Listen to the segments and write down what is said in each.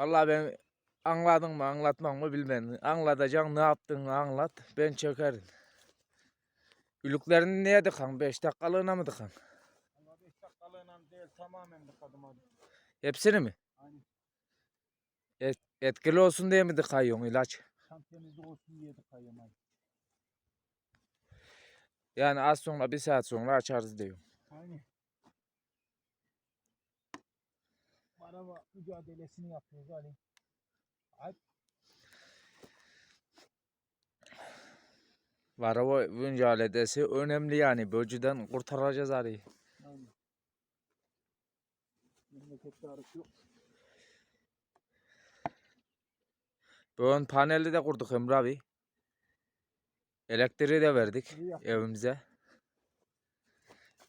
Vallahi ben anladın mı anlatmam mı bilmem. Anlatacaksın ne yaptığını anlat. Ben çekerim. Ülüklerini niye dıkan? 5 dakikalığına mı dıkan? Ama 5 dakikalığına değil tamamen tıkadım abi. Hepsini mi? Aynen. Etkili olsun diye mi dıkayıyorsun ilaç? Temizlik olsun diye tıkayım abi. Yani az sonra bir saat sonra açarız diyorum. Aynen. Araba mücadelesini yapıyoruz Ali. Ay, Varava mücadelesi önemli yani. Böcüden kurtaracağız arıyı. aynen. Memlekette arık yok. Ön paneli de kurduk Emre abi. Elektriği de verdik evimize.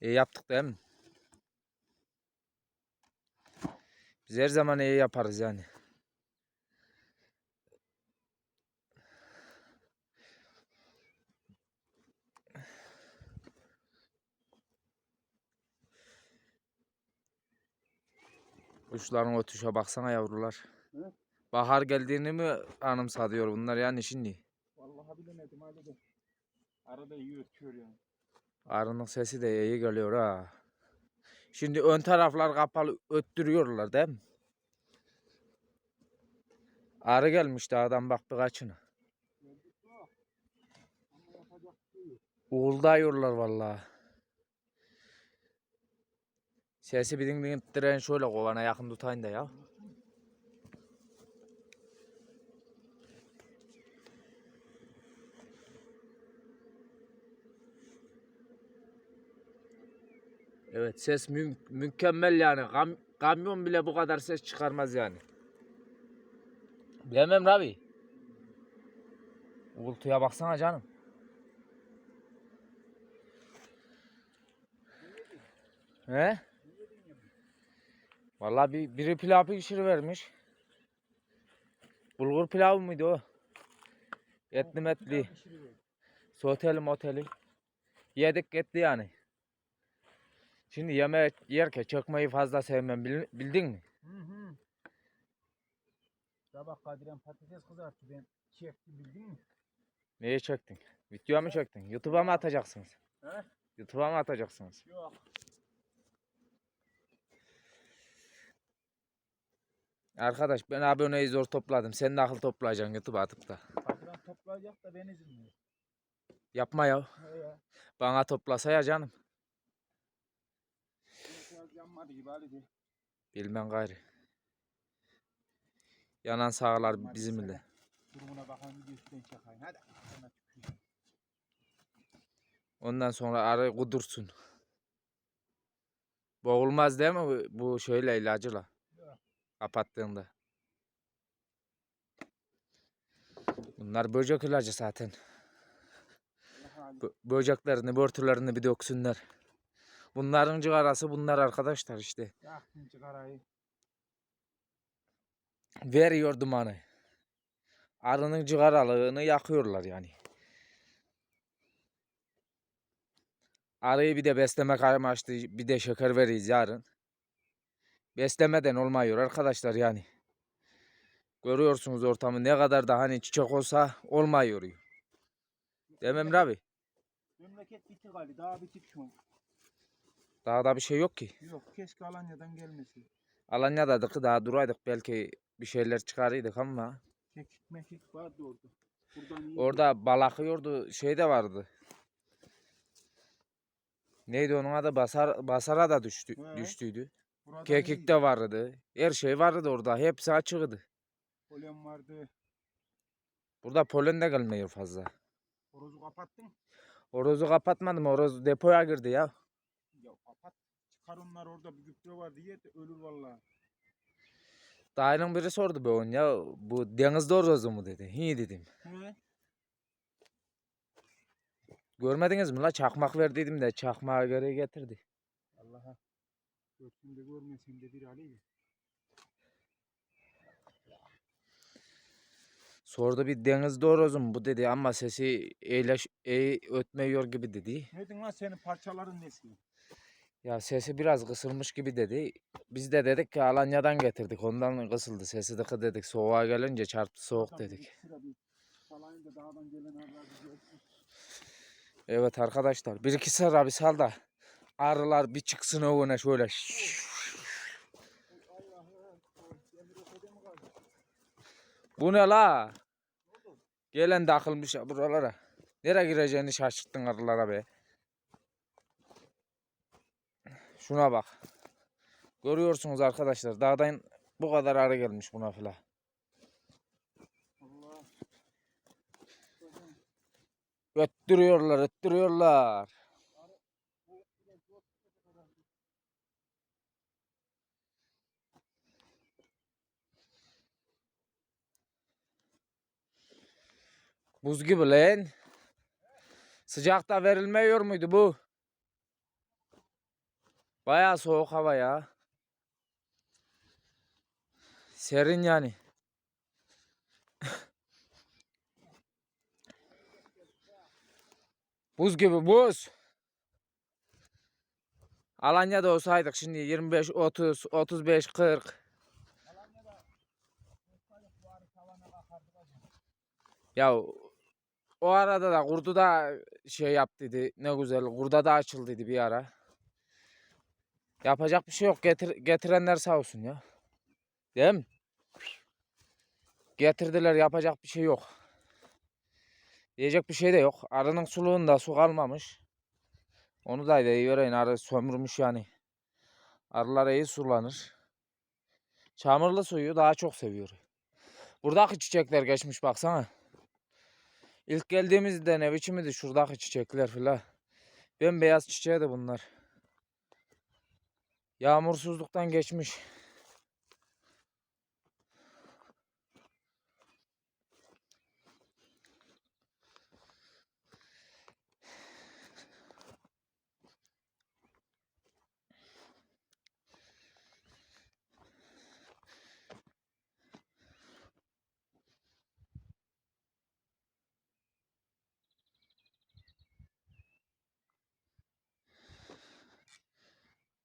İyi yaptık değil mi? Biz her zaman iyi yaparız yani. Kuşların ötüşe baksana yavrular. Hı? Bahar geldiğini mi anımsatıyor bunlar yani şimdi? Vallahi bilemedim Ali de. Arada iyi ötüyor yani. Arının sesi de iyi geliyor ha. Şimdi ön taraflar kapalı öttürüyorlar değil mi? Arı gelmiş dağdan bak bir yok. Uğuldayıyorlar vallahi. Sesi bir din din diren şöyle kovana yakın tutayım da ya. Evet ses mü- mükemmel yani. Kam- kamyon bile bu kadar ses çıkarmaz yani. Bilemem Rabi. Uğultuya baksana canım. He? Vallahi bir, biri pilav pişirivermiş. Bulgur pilavı mıydı o? Etli metli. Soteli moteli. Yedik gitti yani. Şimdi yemek yerken çökmeyi fazla sevmem bil- bildin mi? Hı hı. Sabah Kadirem patates kızarttı ben çekti bildin mi? Neye çektin? Videoya mı çektin? YouTube'a mı atacaksınız? He? YouTube'a mı atacaksınız? Yok. Arkadaş ben aboneyi zor topladım. Sen de akıl toplayacaksın YouTube'a atıp da. Kadirem toplayacak da ben izin. Yapma ya. He ya. Bana toplasa ya canım. Gibi. Bilmem gayrı. Yanan sağlar bizimle. Durumuna bakan bir üstten çakayım. Hadi. Sana tüküreyim. Ondan sonra arı kudursun. Boğulmaz değil mi bu- şöyle ilacıyla? Kapattığında. Bunlar böcek ilacı zaten. Bö- böceklerini, börtülerini bir döksünler. Bunların cigarası bunlar arkadaşlar işte. Yaktın çıkarayı. Veriyor dumanı. Arının cigaralığını yakıyorlar yani. Arıyı bir de beslemek amaçlı bir de şeker veririz yarın. Beslemeden olmuyor arkadaşlar yani. Görüyorsunuz ortamı ne kadar da hani çiçek olsa olmuyor. Demem abi. Memleket bitik Ali. Daha bitik şu an. Daha da bir şey yok ki. Yok keşke Alanya'dan gelmesi. Alanya'daydık daha duraydık belki bir şeyler çıkarıyorduk ama Kekik mekik vardı orada. Buradan orada balakıyordu şey de vardı. Neydi onun adı? Basar, basara da düştü, He. düştüydü. Buradan Kekik iyi. de vardı. Her şey vardı orada. Hepsi açıktı. Polen vardı. Burada polen de gelmiyor fazla. Horozu kapattın. Horozu kapatmadım. Horoz depoya girdi ya. Kapat. Çıkar onlar orada bir gübre var diye de ölür vallahi. Dayının biri sordu be on ya. Bu denizde horozu mu dedi. Hi dedim. He? Görmediniz mi la? Çakmak verdiydim de çakmağı geri getirdi. Allah'a. Görsün de görmesin de bir Ali. Sordu bir denizde horozu mu bu dedi ama sesi eyle, e, ötmüyor gibi dedi. Neydin lan senin parçaların nesi? Ya sesi biraz kısılmış gibi dedi. Biz de dedik ki Alanya'dan getirdik. Ondan kısıldı. Sesi dıkı dedik. Soğuğa gelince çarptı soğuk dedik. Evet arkadaşlar. Bir iki sıra bir sal da arılar bir çıksın ovuna şöyle. Bu ne la? Gelen de akılmış buralara. Nereye gireceğini şaşırttın arılara be. Şuna bak. Görüyorsunuz arkadaşlar. Dağdan bu kadar arı gelmiş buna filan. Öttürüyorlar, öttürüyorlar. Buz gibi lan. Sıcakta verilmiyor muydu bu? Bayağı soğuk hava ya. Serin yani. Buz gibi buz. Alanya'da olsaydık şimdi 25, 30, 35, 40. Ya o arada da kurdu da şey yaptıydı. Ne güzel. Kurda da açıldıydı bir ara. Yapacak bir şey yok. Getir, getirenler sağ olsun ya. Değil mi? Getirdiler yapacak bir şey yok. Diyecek bir şey de yok. Arının suluğunda su kalmamış. Onu da deyivereyin. Arı sömürmüş yani. Arılar iyi sulanır. Çamurlu suyu daha çok seviyor. Buradaki çiçekler geçmiş baksana. İlk geldiğimizde ne biçimiydi şuradaki çiçekler filan. Bembeyaz çiçeği de bunlar. Yağmursuzluktan geçmiş.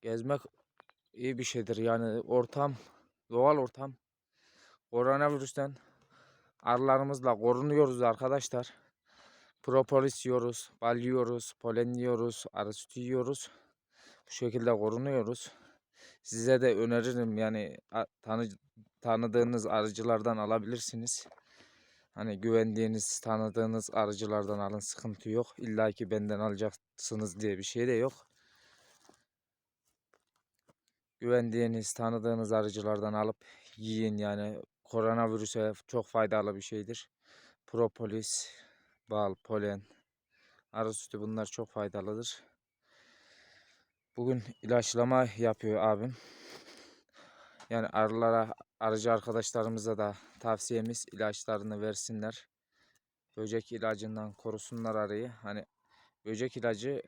Gezmek iyi bir şeydir. Yani ortam, doğal ortam. Koronavirüsten arılarımızla korunuyoruz arkadaşlar. Propolis yiyoruz, bal yiyoruz, polen yiyoruz, arı sütü yiyoruz. Bu şekilde korunuyoruz. Size de öneririm yani tanı, tanıdığınız arıcılardan alabilirsiniz. Hani güvendiğiniz, tanıdığınız arıcılardan alın sıkıntı yok. İlla ki benden alacaksınız diye bir şey de yok. Güvendiğiniz, tanıdığınız arıcılardan alıp yiyin yani koronavirüse çok faydalı bir şeydir. Propolis, bal, polen, arı sütü bunlar çok faydalıdır. Bugün ilaçlama yapıyor abim. Yani arılara, arıcı arkadaşlarımıza da tavsiyemiz ilaçlarını versinler. Böcek ilacından korusunlar arıyı. Hani böcek ilacı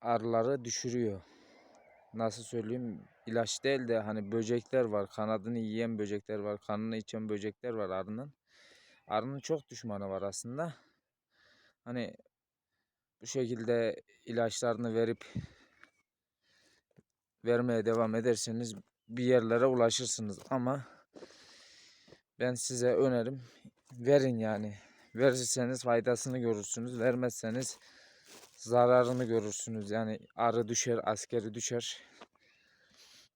arıları düşürüyor. Nasıl söyleyeyim ilaç değil de hani böcekler var. Kanadını yiyen böcekler var. Kanını içen böcekler var arının. Arının çok düşmanı var aslında. Hani bu şekilde ilaçlarını verip vermeye devam ederseniz bir yerlere ulaşırsınız ama ben size önerim verin yani. Verirseniz faydasını görürsünüz. Vermezseniz zararını görürsünüz. Yani arı düşer, askeri düşer.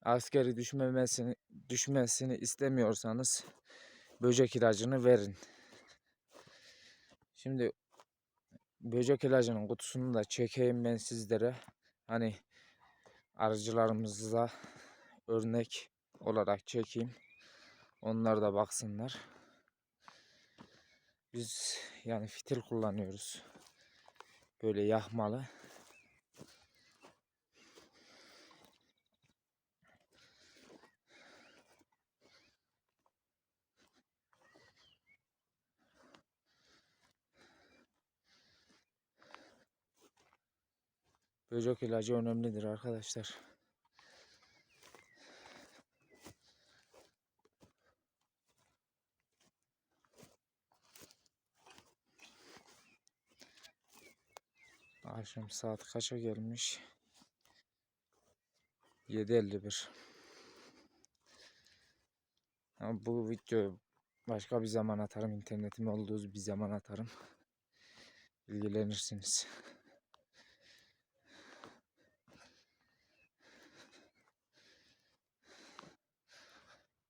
Askeri düşmemesini düşmesini istemiyorsanız böcek ilacını verin. Şimdi böcek ilacının kutusunu da çekeyim ben sizlere. Hani arıcılarımıza örnek olarak çekeyim. Onlar da baksınlar. Biz yani fitil kullanıyoruz. Böyle yakmalı. Böcek ilacı önemlidir arkadaşlar. Akşam saat kaça gelmiş? 7.51. Ama bu videoyu başka bir zaman atarım. İnternetim olduğu bir zaman atarım. İlgilenirsiniz.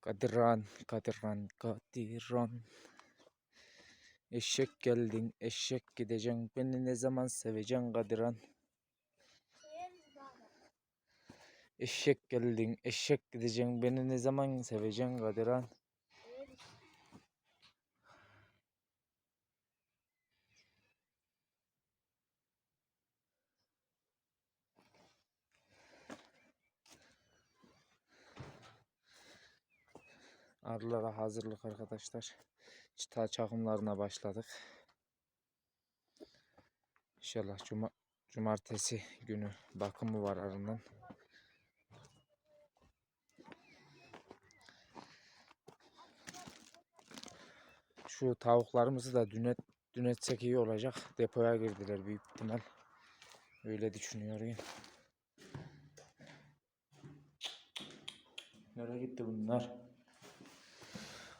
Kadiran, Kadiran, Kadiran. Eşek geldin, eşek gideceksin. Beni ne zaman seveceksin Kadiran? Eşek geldin, eşek gideceksin. Beni ne zaman seveceksin Kadiran? Arılara hazırlık arkadaşlar. Çıta çakımlarına başladık. İnşallah cuma, cumartesi günü bakımı var arının. Şu tavuklarımızı da dün, et, dün etsek iyi olacak. Depoya girdiler büyük ihtimal. Öyle düşünüyorum. Nereye gitti bunlar?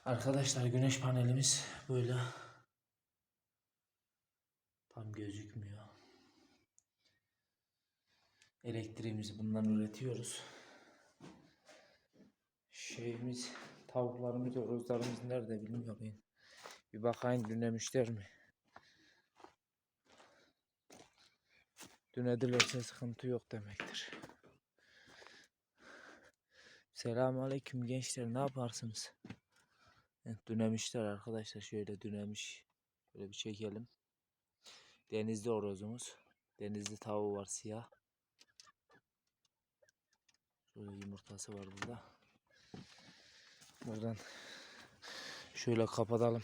Arkadaşlar güneş panelimiz böyle. Tam gözükmüyor. Elektriğimizi bundan üretiyoruz. Şeyimiz, tavuklarımız, horozlarımız nerede bilmiyorum. Bir bakayım dünemişler mi? Dünedilerse sıkıntı yok demektir. Selamünaleyküm gençler ne yaparsınız? Evet, arkadaşlar şöyle dünemiş. Şöyle bir çekelim. Denizli orozumuz. Denizli tavuğu var siyah. Şöyle yumurtası var burada. Buradan şöyle kapatalım.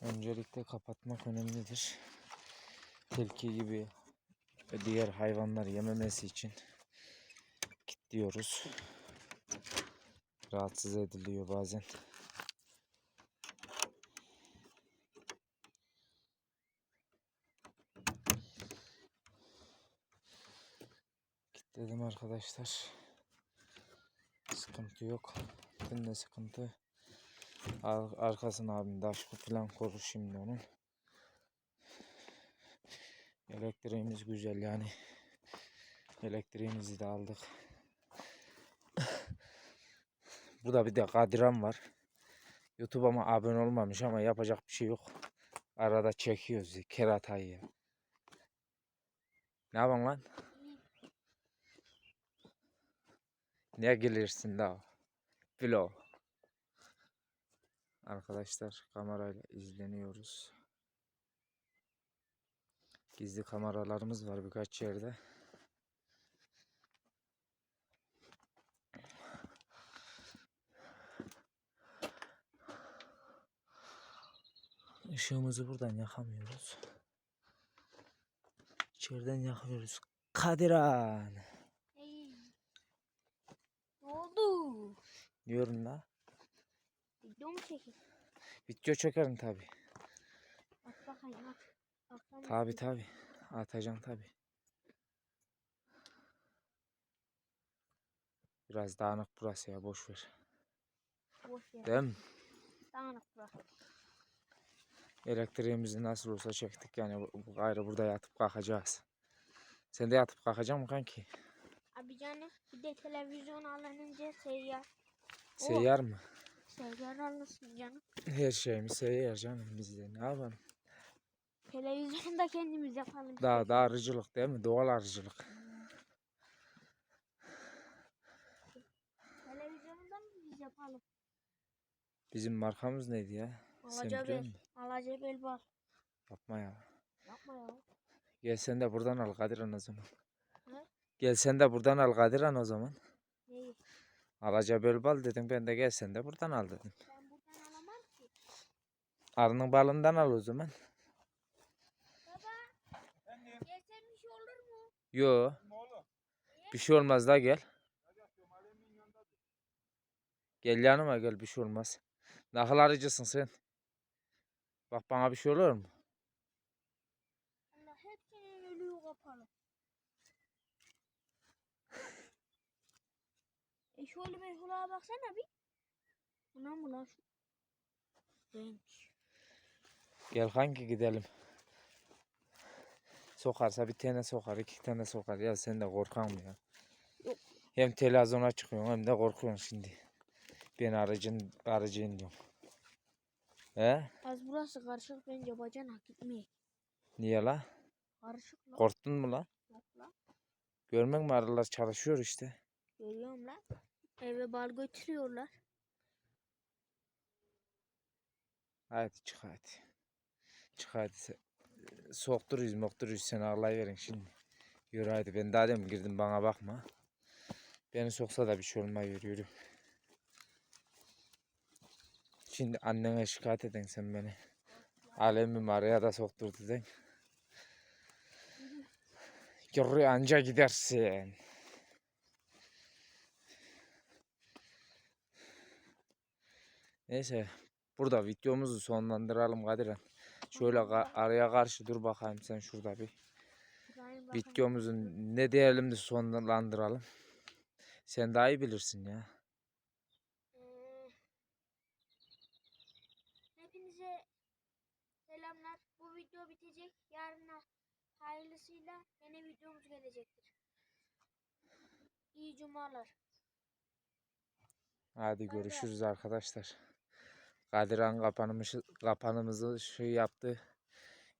Öncelikle kapatmak önemlidir. Tilki gibi diğer hayvanlar yememesi için kilitliyoruz. Rahatsız ediliyor bazen. Kilitledim arkadaşlar. Sıkıntı yok. Dün de sıkıntı. Ar arkasına abim daşku falan korur şimdi onun. Elektriğimiz güzel yani. Elektriğimizi de aldık. Burada bir de Kadiran var. YouTube'uma abone olmamış ama yapacak bir şey yok. Arada çekiyoruz keratayı ya. Ne yapıyorsun lan? Ne gelirsin daha? Vlog. Arkadaşlar kamerayla izleniyoruz. Gizli kameralarımız var birkaç yerde. Işığımızı buradan yakamıyoruz. İçeriden yakıyoruz. Kadiran. Hey. Ne oldu? Diyorum la. Video mu çekeyim? Video çekerim tabi. At bakayım at. Tabi tabi. Atacağım tabi. Biraz dağınık burası ya boş ver. Boş ver. Değil mi? Dağınık bırak. Elektriğimizi nasıl olsa çektik yani gayrı burada yatıp kalkacağız. Sen de yatıp kalkacak mısın kanki? Abi canım bir de televizyon alınınca seyyar. Seyyar mı? Seyyar alırsın canım. Her şeyimiz seyyar canım bizde ne yapalım? Televizyonu da kendimiz yapalım. Daha istersen. da arıcılık değil mi? Doğal arıcılık. Televizyonu da mı biz yapalım? Bizim markamız neydi ya? Sen Alaca biliyor bel. musun? Alaca bel var. Yapma ya. Yapma ya. Gel sen de buradan al Kadiran o zaman. Ne? Gel sen de buradan al Kadiran o zaman. Neyi? Alaca böl bal dedim ben de gel sen de buradan al dedim. Ben buradan alamam ki. Arının balından al o zaman. Bir şey olur mu? Yo Ne oğlum? bir şey olmaz da gel. Gel yanıma gel bir şey olmaz. Nakıl arıcısın sen. Bak bana bir şey olur mu? Allah hepsinin ölüyü kapalı. e şöyle bir hulağa baksana bir. Ulan mı lan? Genç. Gel hangi gidelim. Sokarsa bir tane sokar, iki tane sokar. Ya sen de korkan mı ya? Yok. Hem televizyona çıkıyorsun hem de korkuyorsun şimdi. Ben aracın, aracın diyorum. He? Az burası karışık bence bacana gitmeyek. Niye la? Karışık lan. Korktun mu la? Yok lan. Görmek mi arılar çalışıyor işte. Görüyorum lan. Eve bal götürüyorlar. Hadi çık hadi. Çık hadi. Sokturuyuz mokturuyuz seni ağlayıverin şimdi. Yürü hadi ben daha demin girdim bana bakma. Beni soksa da bir şey olmaz yürü yürü. Şimdi annene şikayet edin sen beni. Alemim araya da sokturdu den. Yürü anca gidersin. Neyse burada videomuzu sonlandıralım Kadir'im. Şöyle araya karşı dur bakayım sen şurada bir. Videomuzu ne diyelim de sonlandıralım. Sen daha iyi bilirsin ya. Hayırlısıyla yeni videomuz gelecektir. İyi cumalar. Hadi görüşürüz arkadaşlar. Kadiran kapanımızı, kapanımızı şey yaptı.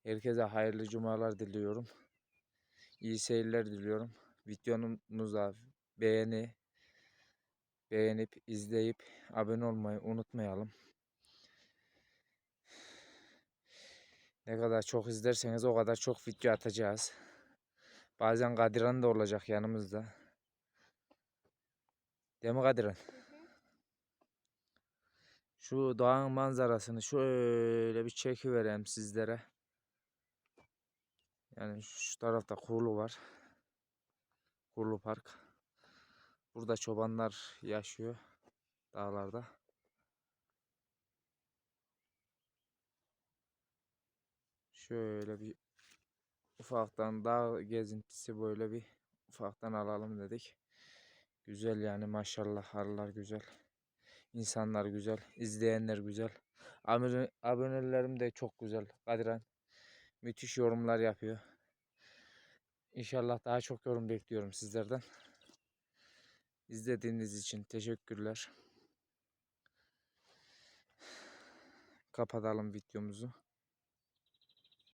Herkese hayırlı cumalar diliyorum. İyi seyirler diliyorum. Videomuza beğeni beğenip izleyip abone olmayı unutmayalım. Ne kadar çok izlerseniz o kadar çok video atacağız. Bazen Kadiran da olacak yanımızda. Değil mi Kadiran? Şu dağın manzarasını şöyle bir çekivereyim sizlere. Yani şu tarafta Kurlu var. Kurlu Park. Burada çobanlar yaşıyor dağlarda. Şöyle bir ufaktan dağ gezintisi böyle bir ufaktan alalım dedik. Güzel yani maşallah arılar güzel. İnsanlar güzel, izleyenler güzel. Abone, abonelerim de çok güzel. Kadiran müthiş yorumlar yapıyor. İnşallah daha çok yorum bekliyorum sizlerden. İzlediğiniz için teşekkürler. Kapatalım videomuzu.